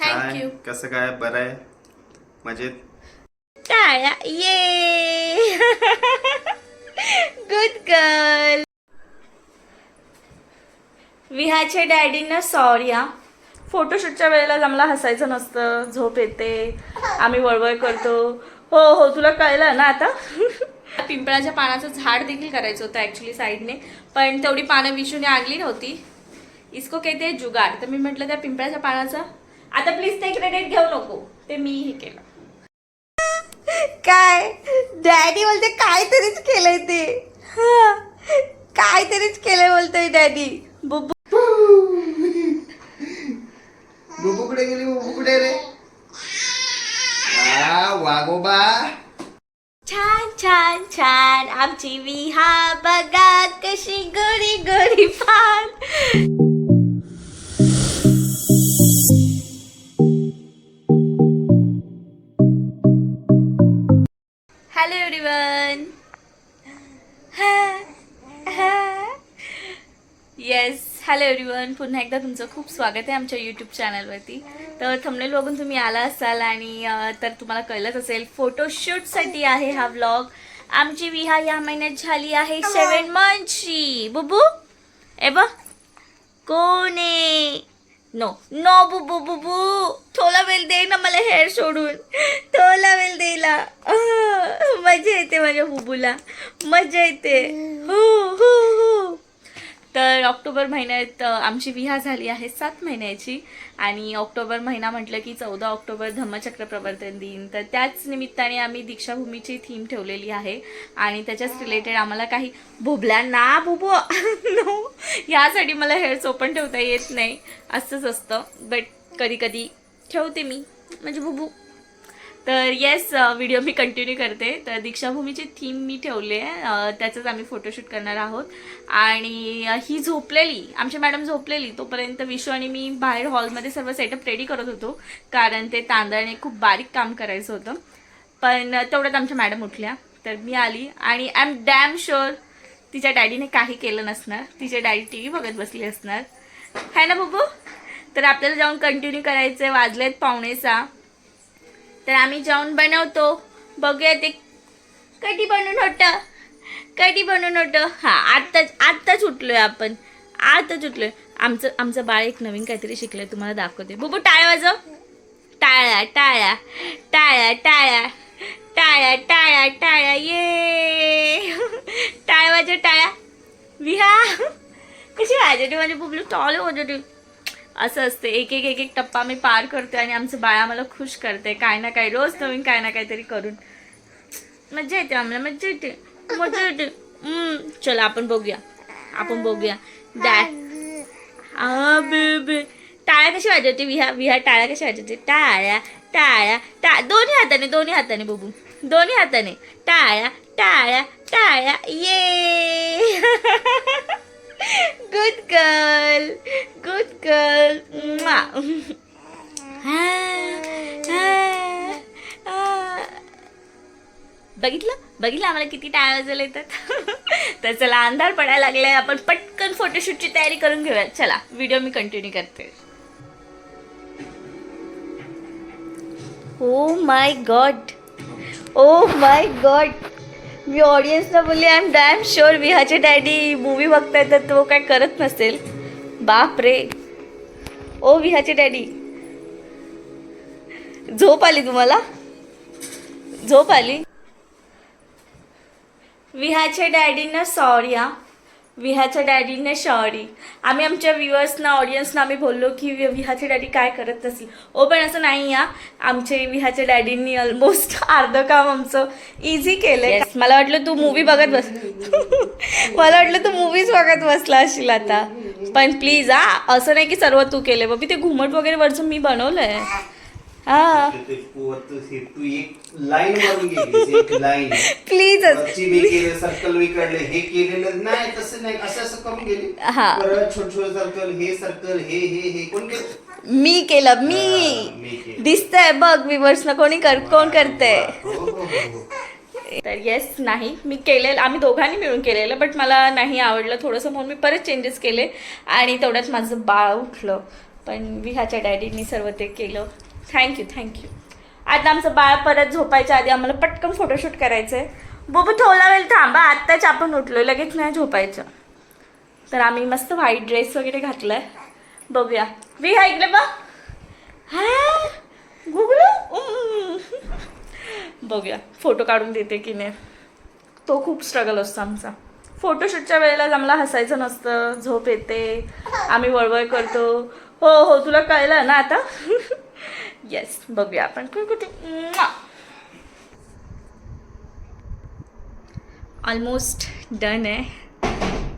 Thank you कसं काय? बरं आहे? मजेत? टाळ्या ये. गुड गर्ल विहाच्या डॅडींना सॉरी हा. फोटोशूटच्या वेळेला आम्हाला हसायचं नसतं. झोप येते. आम्ही वळवळ करतो. हो हो तुला कळलं ना आता? पिंपळाच्या पानाचं झाड देखील करायचं होतं ॲक्च्युली साईडने. पण तेवढी पानं विशूने आणली नव्हती. इसको कहते हैं जुगाड. तर मी म्हटलं त्या पिंपळाच्या पानाचं आता प्लीज ते क्रेडिट घेऊ नको. ते मी हे केलं. काय? डॅडी बोलते काहीतरीच केलंय ते. हा. काहीतरीच केलंय बोलतोय डॅडी बुब्बू बुबू कुठे गेली? बुबू कुठे रे? आ, वागोबा छान छान छान. आमची विहा बघा कशी गोरी गोरी पान hello everyone yes hello everyone पुन्हा एकदा तुमचं खूप स्वागत आहे आमच्या यूट्यूब चॅनलवरती तर थंबनेल बघून तुम्ही आला असाल आणि तर तुम्हाला कळलंच असेल फोटोशूटसाठी आहे हा व्लॉग आमची विहा या महिन्यात झाली आहे सेवन मंथची बुबू ए कोण नो नो बुबू बुबू थोडा वेळ दे ना मला हेअर सोडून थोडा वेळ देला मजा येते माझ्या बुबूला मजा येते हो हो हो तर ऑक्टोबर महिन्यात आमची विहा झाली आहे सात महिन्याची. आणि ऑक्टोबर महिना म्हटलं की चौदा ऑक्टोबर धम्मचक्र प्रवर्तन दिन. तर त्याच निमित्ताने आम्ही दीक्षाभूमीची थीम ठेवलेली आहे. आणि त्याच्याच रिलेटेड आम्हाला काही भोबल्या ना बुबो नो ह्यासाठी मला हेअर्स ओपन ठेवता येत नाही. असंच असतं. बट कधी कधी ठेवते मी. म्हणजे बुबू. तर येस व्हिडिओ मी कंटिन्यू करते. तर दीक्षाभूमीची थीम मी ठेवली आहे. त्याचंच आम्ही फोटोशूट करणार आहोत. आणि ही झोपलेली आमची मॅडम झोपलेली तोपर्यंत विशू आणि मी बाहेर हॉलमध्ये सर्व सेटअप रेडी करत होतो. कारण ते तांदळाने खूप बारीक काम करायचं होतं. पण तेवढ्यात आमच्या मॅडम उठल्या. तर मी आली आणि आय एम डॅम शुअर तिच्या डॅडीने काही केलं नसणार. तिचे डॅडी टी व्ही बघत बसली असणार. है ना बघू तर आपल्याला जाऊन कंटिन्यू करायचं आहे वाजलेत पाहुणेचा तर आम्ही जाऊन बनवतो. बघूया ते कधी बनवून होतं. कधी बनवून होतं. हां आत्ताच आत्ताच उठलोय आपण. आत्ताच उठलोय. आमचं आमचं बाळ एक नवीन काहीतरी शिकलंय तुम्हाला दाखवते. बुबू टाळ्या वाजव. टाळ्या टाळ्या टाळ्या टाळ्या टाळ्या टाळ्या टाळ्या ये. टाळ्या वाजव टाळ्या. विहा. कशी वाजवते माझी बुबलू? टॉल वाजवते. असं असते. एक एक एक एक टप्पा मी पार करते आणि आमचं बाळा मला खुश करते. काय ना काय रोज नवीन काय ना काहीतरी करून. मज्जा येते आम्हाला मज्जा येते. मजा येते. हम्म, चला आपण बघूया. आपण बघूया. डॅड आ टाळ्या कशी वाजवते? विहा विहा टाळ्या कशी वाजवते? टाळ्या टाळ्या टा दोन्ही हाताने दोन्ही हाताने बघू. दोन्ही हाताने. टाळ्या टाळ्या टाळ्या. ये. गुड गर्ल गुड गर्ल बघितलं? बघितलं आम्हाला किती टाळ्या वाजवल्या येतात? तर चला अंधार पडायला लागलाय. आपण पटकन फोटोशूटची तयारी करून घेऊया चला व्हिडिओ मी कंटिन्यू करते. Oh my God oh my God मी ऑडियन्सला बोलली आय एम डॅम शुअर विहाचे डॅडी मूवी बघताय तर तो काय करत नसेल. बाप रे. ओ विहाचे डॅडी झोप आली तुम्हाला? झोप आली? विहाच्या डॅडींना सॉरी हा. विहाच्या डॅडीने शॉरी आम्ही आमच्या व्ह्युअर्सना ऑडियन्सना आम्ही बोललो की विहाचे डॅडी काय करत असतील ओ पण असं नाही या. आमचे विहाच्या डॅडींनी ऑलमोस्ट अर्धं काम आमचं इझी केलंय. मला वाटलं तू मूवी बघत बस मला वाटलं तू मूवीज बघत बसला असशील आता. पण प्लीज हा असं नाही की सर्व तू केलं बाबी ते घुमट वगैरे वरचं मी बनवलंय. हा. तू एक लाईन मारून गेलीस एक लाईन प्लीजच वरची मी केलं सर्कल मी काढले हे केलेलं नाही तसं नाही असं असं करून गेली. हा. परत छोट छोट सर्कल हे सर्कल हे हे हे कोण केलं? मी केलं हा, मी मी केलं. दिसतंय बघ विवर्स ना कोणी कर कोण करतंय. हो, हो, हो, हो. तर येस नाही. मी केलेलं आम्ही दोघांनी मिळून केलेलं बट मला नाही आवडलं. थोडंसं म्हणून मी परत चेंजेस केले आणि तेवढ्यात माझं बाळ उठलं. पण विहाच्या डॅडींनी सर्व ते केलं. थँक्यू थँक्यू आता आमचं बाळ परत झोपायच्या आधी आम्हाला पटकन फोटोशूट करायचं आहे बघू थोडा वेळ थांबा आत्ताच आपण उठलो लगेच नाही झोपायचं. तर आम्ही मस्त व्हाईट ड्रेस वगैरे घातलाय. बघूया. विहा इकडे बघ. हा? गुगलू? बघूया. फोटो काढून देते की नाही. तो खूप स्ट्रगल असतो आमचा. फोटोशूटच्या वेळेला आम्हाला हसायचं नसतं. झोप येते. आम्ही वळवळ करतो. हो हो तुला कळलं ना आता? येस बघूया आपण. कुठे कुठे ऑलमोस्ट डन आहे.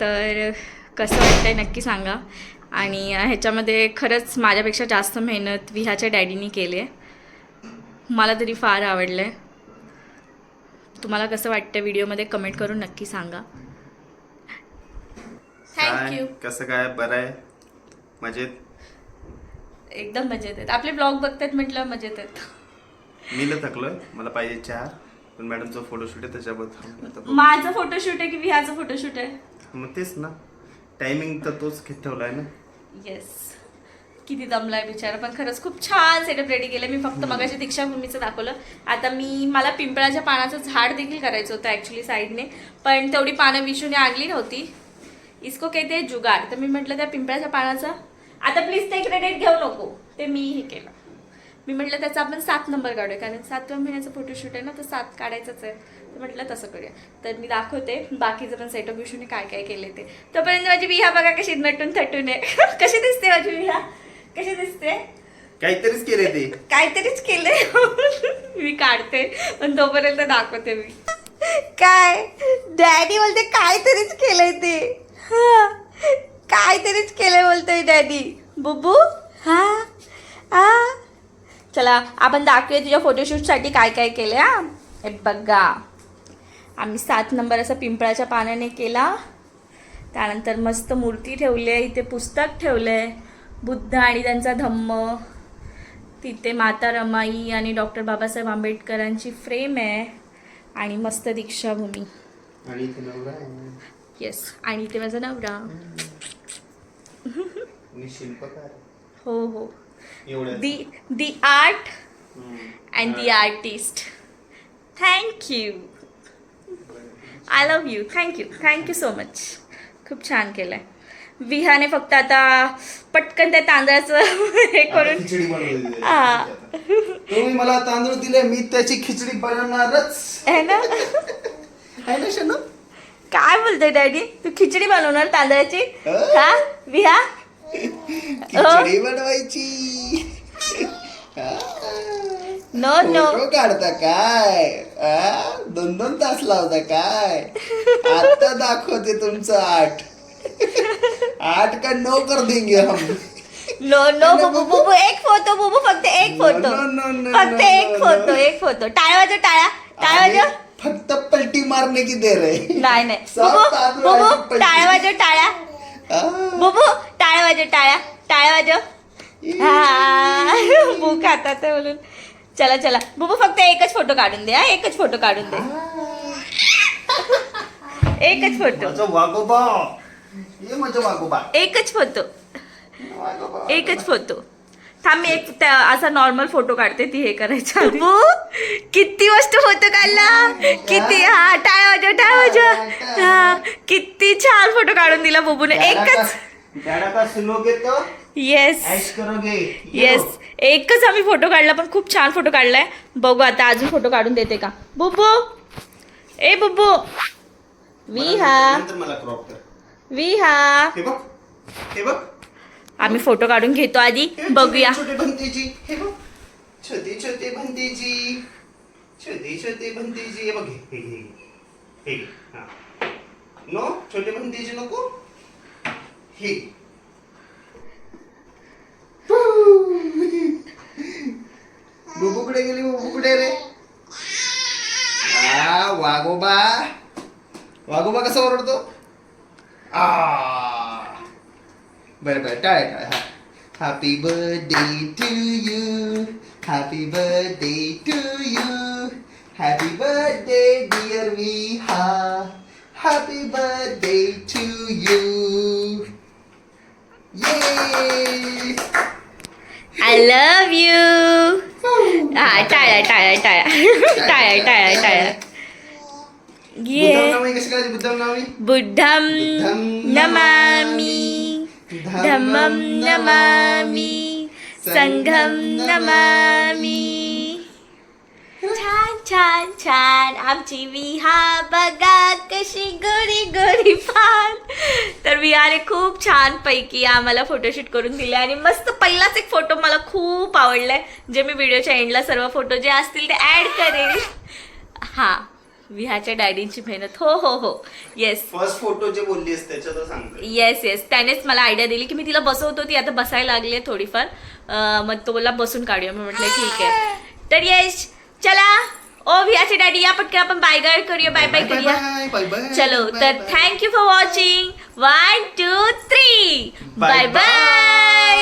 तर कसं वाटतंय नक्की सांगा. आणि ह्याच्यामध्ये खरंच माझ्यापेक्षा जास्त मेहनत विहाच्या डॅडीनी केली आहे. मला तरी फार आवडलं आहे तुम्हाला कसं वाटतं व्हिडिओमध्ये कमेंट करून नक्की सांगा. थँक्यू काय कसं काय? बरं आहे. मजेत? एकदम मजेत आहेत. आपले ब्लॉग बघतात म्हटलं मजेत आहेत. मी ल थकलोय. मला पाहिजे चहा पण मॅडमचा फोटोशूट आहे त्याच्याबद्दल माझं फोटोशूट आहे की विहाचं फोटोशूट आहे? मग तेच ना. टायमिंग तर तोच किती ठेवलाय ना. येस किती दमलाय बिचारा. पण खरंच खूप छान सेटअप रेडी केलं मी फक्त मगाशी दीक्षाभूमीचं दाखवलं. आता मी मला पिंपळाच्या पानाचं झाड देखील करायचं होतं ॲक्च्युली साईडने पण तेवढी पानं विशूने आणली नव्हती. इसको कहते जुगाड. तर मी म्हटलं त्या पिंपळाच्या पानाचं आता प्लीज ते क्रेडिट घेऊ नको. ते मी हे केलं. मी म्हटलं त्याचा आपण सात नंबर काढूया. कारण सातव्या महिन्याचं फोटोशूट आहे ना तर सात काढायचंच आहे. तर म्हटलं तसं करूया. तर मी दाखवते. बाकीचं पण सेटअप विषूने काय काय केले ते. तोपर्यंत माझी विहा बघा कशी नटून थटून आहे. कशी दिसते माझी विहा? कशी दिसते? काहीतरीच केले ते. काहीतरीच केलंय. मी काढते पण तोपर्यंत दाखवते मी. काय? डॅडी बोलते काहीतरीच केलंय ते. काहीतरीच केलंय बोलतोय डॅडी. बुबू? हा? हा चला आपण दाखवूया तुझ्या फोटोशूटसाठी काय काय केलं हा? हे बघा. आम्ही सात नंबर असा पिंपळाच्या पाण्याने केला. त्यानंतर मस्त मूर्ती ठेवली आहे इथे पुस्तक ठेवलं आहे बुद्ध आणि त्यांचा धम्म. तिथे माता रमाई आणि डॉक्टर बाबासाहेब आंबेडकरांची फ्रेम आहे आणि मस्त दीक्षाभूमी. येस आणि इथे माझा नवरा. मी शिल्पकार हो हो. The the art and the artist thank you I love you thank you thank you so much खूप छान केलं आहे विहाने फक्त आता पटकन त्या तांदळाचं हे करून खिचडी बनवली हा. तुम्ही मला तांदूळ दिले मी त्याची खिचडी बनवणारच. है ना? आहे ना शनू काय बोलतोय डॅडी? तू खिचडी बनवणार तांदळाची? हा? विहा खिचडी बनवायची. नो नो काढता काय? आ? दोन दोन तास लावता काय? आता दाखवते तुमचं आठ. आठ का नऊ कर देंगे हम. No no बुबू बुबू. एक फोटो बुबू फक्त एक फोटो. no, no, no, फक्त no, एक no, फोटो. एक फोटो. टाळ्या वाजव टाळ्या. टाळ्या वाजव. फक्त पलटी मारने की दे रे. नाही नाही. सात बुबू तांदूळाची बुबू पलटी. टाळ्या वाजव टाळ्या. आ, बुबू टाळ्या वाजव टाळ्या. टाळ्या वाजव. हा. बुबू खातात आहे म्हणून चला चला. बुबू फक्त एकच फोटो काढून दे हा. एकच फोटो काढून दे. एकच फोटो. माझं वागोबा ये माझं वागोबा एकच फोटो. वागोबा एकच फोटो. थांब मी एक असा नॉर्मल फोटो काढते ती हे करायचं बुबू किती मस्त फोटो काढला किती हा टाळ्या वाजव टाळ्या वाजव. हा किती छान फोटो काढून दिला बुबूने. एकच डॅडा का सुनोगे तो येस येस एकच आम्ही फोटो काढला पण खूप छान फोटो काढलाय. बघू आता अजून फोटो काढून देते का? बुब्बू ए बुब्बू विहा. विहा. हे बघ. हे बघ. आम्ही फोटो काढून घेतो आधी. बघूया. छोटे भंतेजी हे बघ. छोटे छोटे भंतेजी छोटे छोटे भंतेजी हे बघ हे हे हे हे. हा. नो? छोटे भंतेजी नको? हे. बुबुकडे गेली बुबुकडे रे. आ वागोबा वागोबा कसा ओरडतो? आ. बरं बरं टाळ्या टाळ्या हा happy birthday to you happy birthday to you happy birthday dear Viha happy birthday to you ये आय लव्ह यू हा टाळ्या टाळ्या टाळ्या टाळ्या टाळ्या टाळ्या बुद्धम ये नामी कशी करायची बुद्धम नामी बुद्धम नमामि धम्मं नमामि संघम नमामि। छान छान छान. आमची विहा बघा कशी गोरी गोरी पान तर विहाने खूप छान पैकी आम्हाला फोटोशूट करून दिले आणि मस्त पहिलाच एक फोटो मला खूप आवडलाय. जे मी व्हिडिओच्या एंडला सर्व फोटो जे असतील ते ऍड करेल. हा. विहाच्या डॅडींची मेहनत. हो हो हो. येस फर्स्ट फोटो जे बोललीस त्याच्यात सांगतो. येस येस त्यानेच मला आयडिया दिली की मी तिला बसवतो ती आता बसायला लागली आहे थोडीफार. अं, मग तो बोलला बसून काढूया. मी म्हटलं ठीक आहे. तर येस चला. ओ विहाचे डॅडी या पटकन आपण बाय बाय करूया बाय बाय करूया. बाय बाय चलो तर thank you for watching one two three bye bye